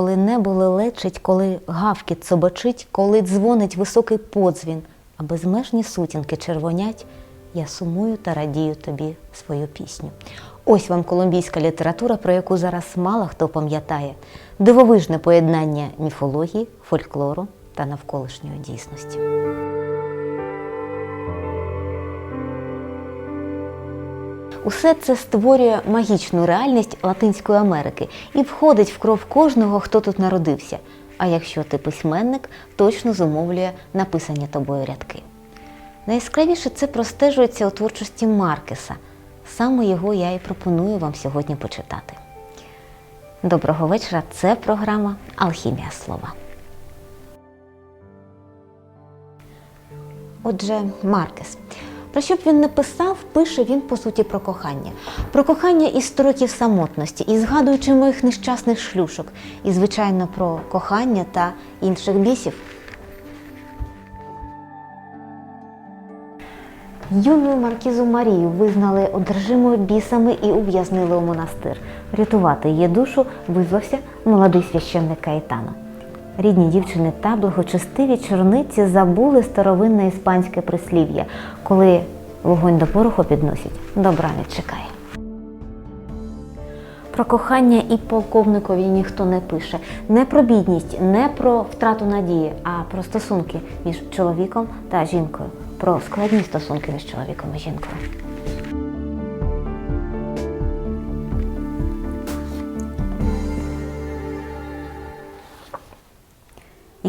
коли небо лелечить, коли гавкіт собачить, коли дзвонить високий подзвін, а безмежні сутінки червонять, я сумую та радію тобі свою пісню. Ось вам колумбійська література, про яку зараз мало хто пам'ятає, дивовижне поєднання міфології, фольклору та навколишньої дійсності. Усе це створює магічну реальність Латинської Америки і входить в кров кожного, хто тут народився. А якщо ти письменник, точно зумовлює написані тобою рядки. Найяскравіше це простежується у творчості Маркеса. Саме його я і пропоную вам сьогодні почитати. Доброго вечора! Це програма Алхімія слова. Отже, Маркес. Про що б він не писав, пише він по суті про кохання. Про кохання із сто років самотності, і згадуючи моїх нещасних шлюшок, і, звичайно, про кохання та інших бісів. Юну маркізу Марію визнали одержимою бісами і ув'язнили у монастир. Рятувати її душу визвався молодий священник Каїтано. Рідні дівчини та благочестиві чорниці забули старовинне іспанське прислів'я, коли вогонь до пороху підносять, добра не чекає. Про кохання і полковникові ніхто не пише. Не про бідність, не про втрату надії, а про стосунки між чоловіком та жінкою, про складні стосунки між чоловіком і жінкою.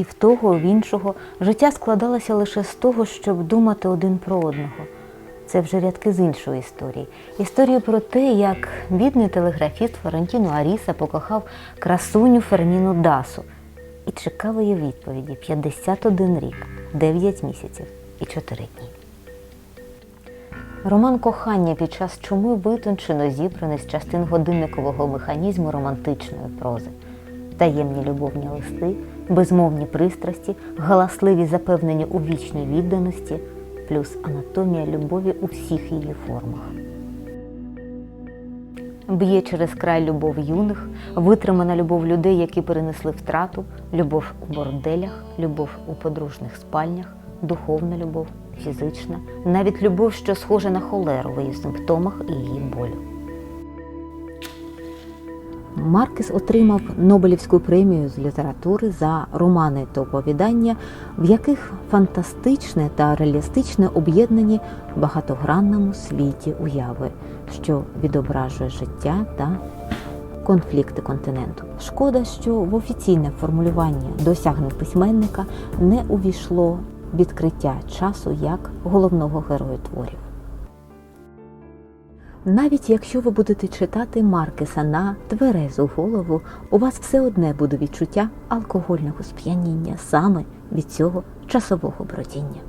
І в того, в іншого життя складалося лише з того, щоб думати один про одного. Це вже рядки з іншої історії. Історії про те, як бідний телеграфіст Флорентіно Аріса покохав красуню Ферміну Дасу і чекав її відповіді 51 рік, 9 місяців і 4 дні. Роман кохання під час чуми витончено зібраний з частин годинникового механізму романтичної прози. Таємні любовні листи, безмовні пристрасті, галасливі запевнення у вічній відданості, плюс анатомія любові у всіх її формах. Б'є через край любов юних, витримана любов людей, які перенесли втрату, любов у борделях, любов у подружних спальнях, духовна любов, фізична, навіть любов, що схожа на холеру в її симптомах і її болю. Маркес отримав Нобелівську премію з літератури за романи та оповідання, в яких фантастичне та реалістичне об'єднані в багатогранному світі уяви, що відображує життя та конфлікти континенту. Шкода, що в офіційне формулювання досягнень письменника не увійшло відкриття часу як головного героя творів. Навіть якщо ви будете читати Маркеса на тверезу голову, у вас все одне буде відчуття алкогольного сп'яніння саме від цього часового бродіння.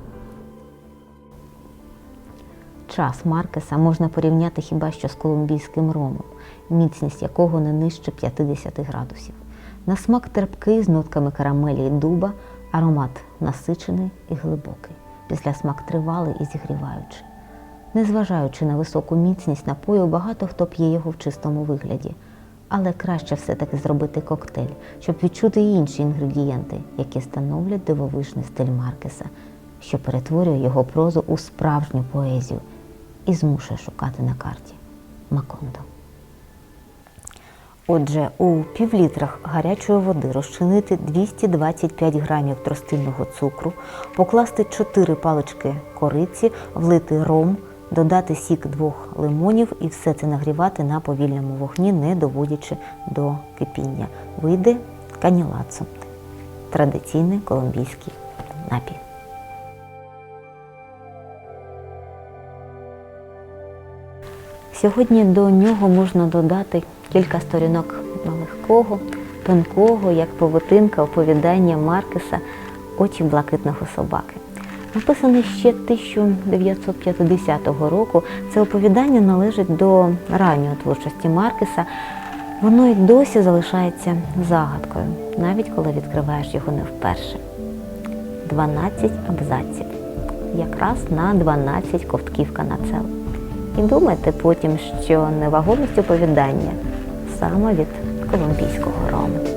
Час Маркеса можна порівняти хіба що з колумбійським ромом, міцність якого не нижче 50 градусів. На смак терпкий з нотками карамелі і дуба, аромат насичений і глибокий, після смак тривалий і зігріваючий. Незважаючи на високу міцність напою, багато хто п'є його в чистому вигляді. Але краще все-таки зробити коктейль, щоб відчути і інші інгредієнти, які становлять дивовижний стиль Маркеса, що перетворює його прозу у справжню поезію і змушує шукати на карті Макондо. Отже, у півлітрах гарячої води розчинити 225 грамів тростинного цукру, покласти 4 палички кориці, влити ром, додати сік двох лимонів і все це нагрівати на повільному вогні, не доводячи до кипіння. Вийде канілацо – традиційний колумбійський напій. Сьогодні до нього можна додати кілька сторінок легкого, тонкого, як павутинка оповідання Маркеса Очі блакитного собаки. Написане ще 1950 року, це оповідання належить до ранньої творчості Маркеса. Воно й досі залишається загадкою, навіть коли відкриваєш його не вперше. 12 абзаців, якраз на 12 ковтків канацел. І думайте потім, що невагомість оповідання саме від колумбійського рому.